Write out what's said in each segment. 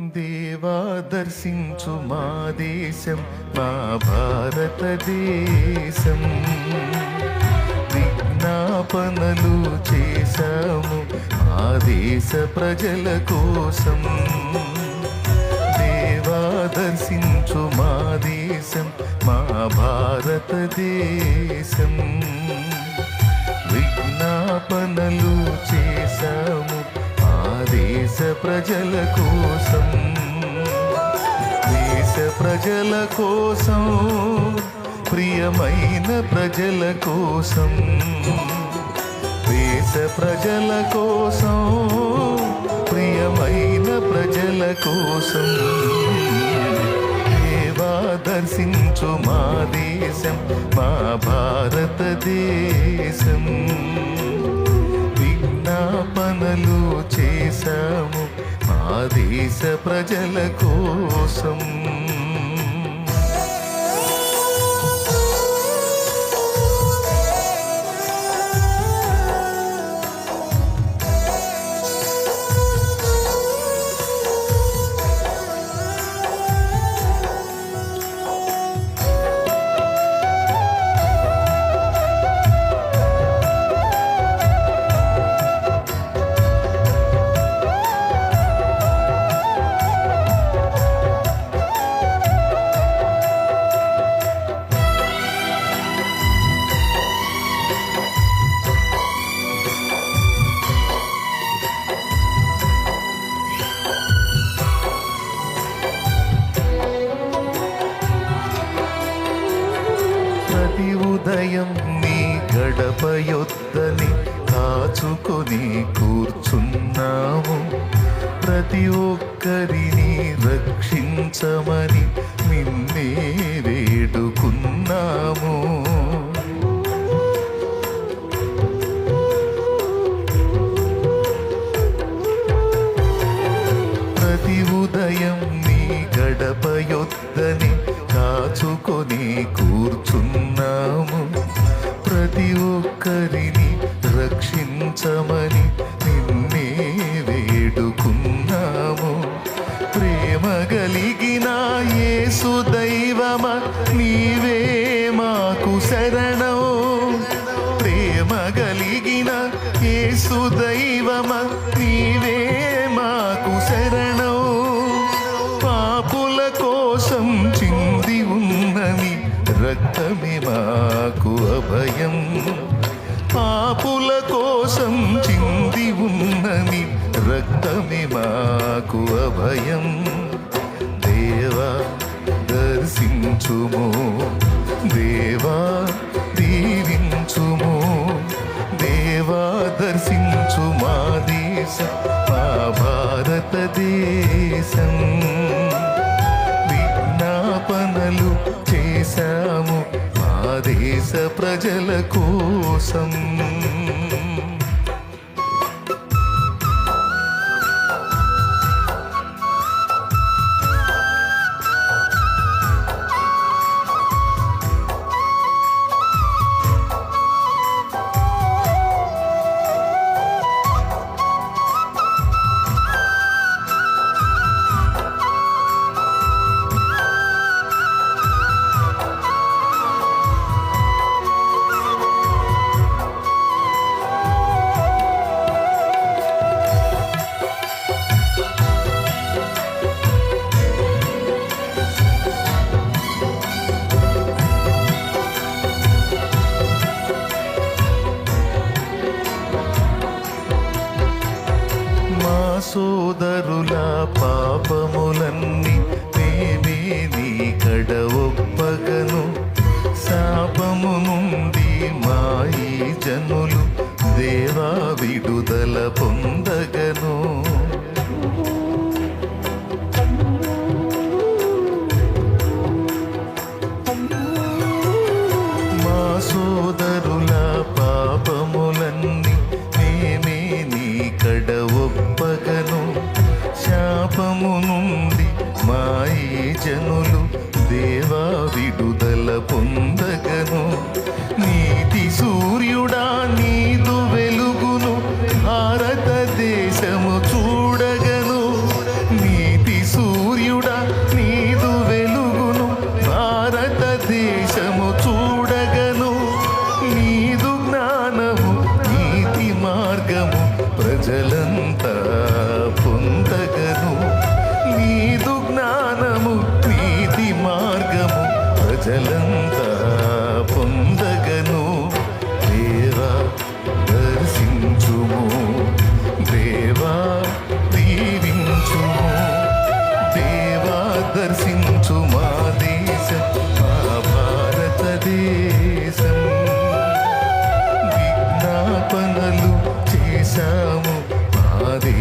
దేవా దర్శించు మా దేశం మా భారతదేశం. విజ్ఞాపనలు చేశాము మా దేశ ప్రజల కోసం. దేవా దర్శించు మా దేశం మా భారతదేశం. విజ్ఞాపనలు చే దేశ ప్రజల కోసం దేశ ప్రజల కోసం ప్రియమైన ప్రజల కోసం దేశ ప్రజల కోసం ప్రియమైన ప్రజల కోసం. దేవా దర్శించు మా దేశం మా భారతదేశం. సేవలు చేశాము మా దేశ ప్రజల కోసం. హృదయం నీ గడపయొద్దని దాచుకొని కాచుకొని కూర్చున్నాము ప్రతి ఒక్కరిని రక్షించమని నిన్నే వేడుకున్నాము ఒక్కరిని రక్షించమని నిన్నే వేడుకున్నాము. ప్రేమ కలిగిన యేసు దైవమ నీవే మాకు శరణం. ప్రేమ కలిగిన యేసు దైవమ నీవే మాకు శరణం. పాపుల కోసం చింది ఉన్నని రక్తమే మాకు అభయం. పాపుల కోసం చింది ఉన్నని రక్తమే మాకు అభయం. దేవా దర్శించుము. దేవా దీవించుము. దేవా దర్శించు మా దేశ మా భారతదేశం విజ్ఞాపనలు చేశాము. దేశ ప్రజల కోసం. మా సోదరుల పాపములన్నీ నేనే నీ కడ ఒప్పగను శాపము నుండి మా ఈ జనులు దేవా విడుదల పొందగను విడుదల పొంది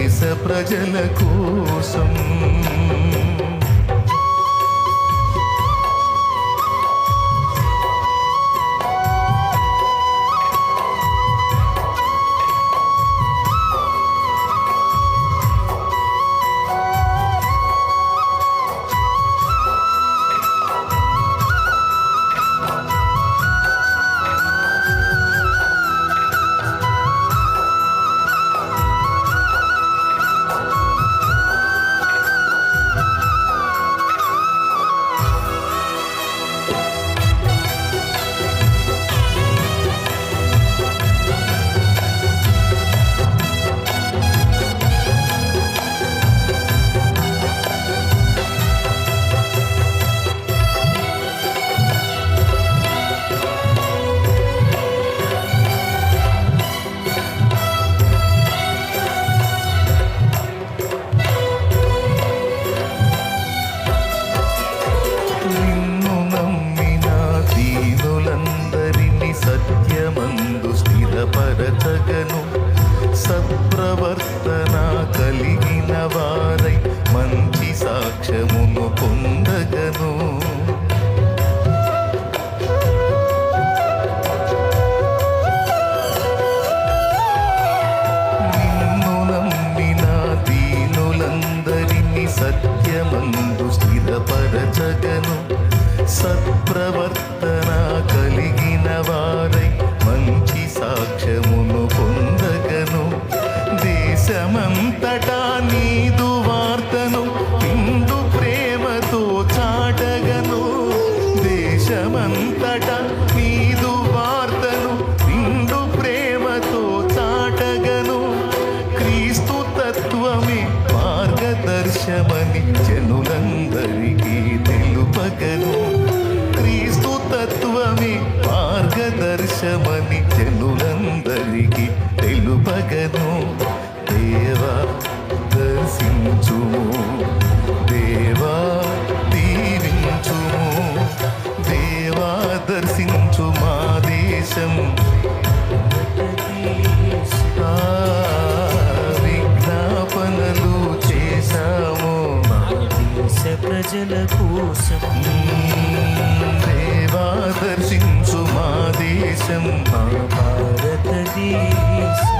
దేశ ప్రజల కోసం. ప్రజల కోసం. దేవా దర్శించు మా దేశం మా భారతదేశం.